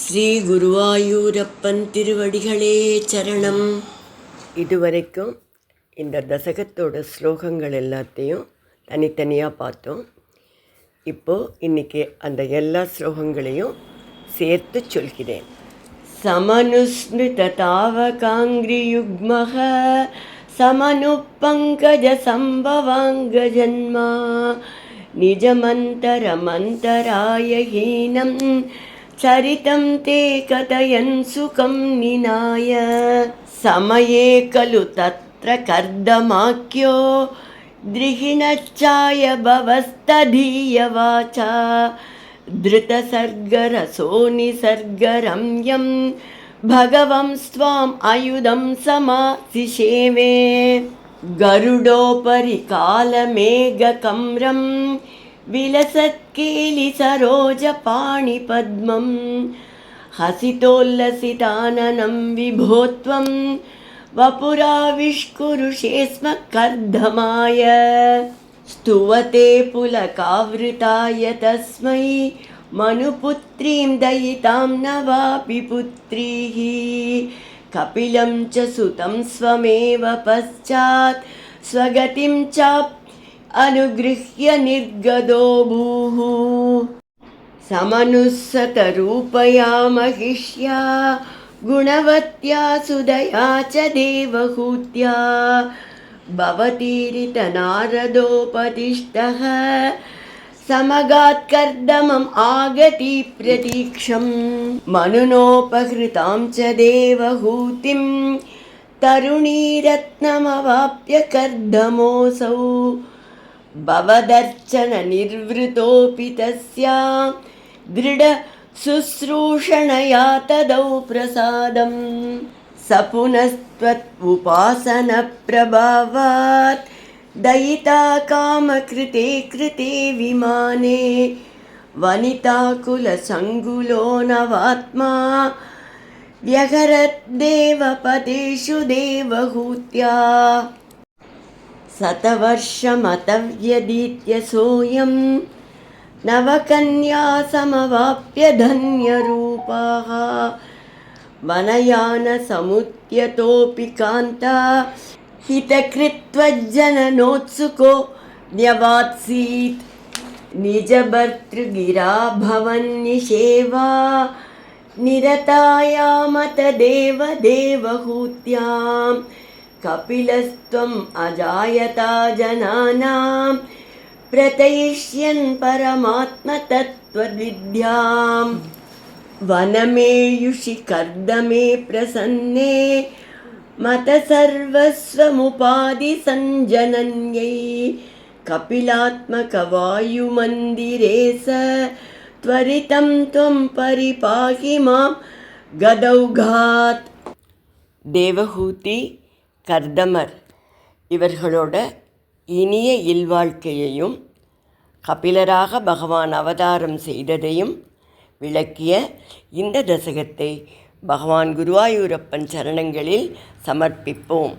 ஸ்ரீ குருவாயூரப்பன் திருவடிகளே சரணம். இதுவரைக்கும் இந்த தசகத்தோட ஸ்லோகங்கள் எல்லாத்தையும் தனித்தனியாக பார்த்தோம். இப்போது இன்றைக்கி அந்த எல்லா ஸ்லோகங்களையும் சேர்த்து சொல்கிறேன். சமனுஸ்மிதாவகாங்கிரியுக்மக சமனுப்பங்கஜ சம்பவாங்க ஜன்மா நிஜமந்தரமந்தராய ஹீனம் चरितं ते कथयन् सुखं निनाय समये खलु तत्र कर्दमाख्यो द्रिहिणच्चाय भवस्तधीयवाचा धृतसर्गरसो निसर्गरम्यं भगवं स्वाम् अयुधं समासिषेमे गरुडोपरि कालमेघकम्रं विलसत्केलिसरोजपाणिपद्मं हसितोल्लसिताननं विभो त्वं वपुराविष्कुरुषे स्म कर्धमाय स्तुवते पुलकावृताय तस्मै मनुपुत्रीं दयितां न वापि पुत्रीः कपिलं च सुतं स्वमेव पश्चात् स्वगतिं चाप् अनुगृह्य निर्गदो भूः समनुस्सतरूपया महिष्या गुणवत्या सुदया च देवहूत्या भवतीरितनारदोपदिष्टः समगात्कर्दमम् आगति प्रतीक्षं मनुनोपहृतां च देवहूतिं तरुणीरत्नमवाप्य कर्दमोऽसौ भवदर्चननिर्वृतोऽपि तस्यां दृढशुश्रूषणया तदौ प्रसादम् स पुनस्त्वत् उपासनप्रभावात् दयिता कामकृते कृते विमाने वनिताकुलसङ्गुलो नवात्मा व्यहरद्देवपदेषु देवहूत्या शतवर्षमतव्यदीत्य सोऽयं नवकन्या समवाप्य धन्यरूपाः वनयानसमुद्यतोऽपि कान्ता हितकृत्वज्जननोत्सुको न्यवात्सीत् निजभर्तृगिरा भवन्निषेवा निरतायामत देवदेवहूत्यां कपिलस्त्वम् अजायता जनानां प्रतयिष्यन् परमात्मतत्त्वविद्याम्। वनमेयुषि कर्दमे प्रसन्ने मतसर्वस्वमुपाधिसञ्जनन्यै कपिलात्मकवायुमन्दिरे स त्वरितं त्वं परिपाहि माँ गदौघात्। देवहूति கர்தமர். இவர்களோட இனிய இல்வாழ்க்கையையும் கபிலராக பகவான் அவதாரம் செய்ததையும் விளக்கிய இந்த தசகத்தை பகவான் குருவாயூரப்பன் சரணங்களில் சமர்ப்பிப்போம்.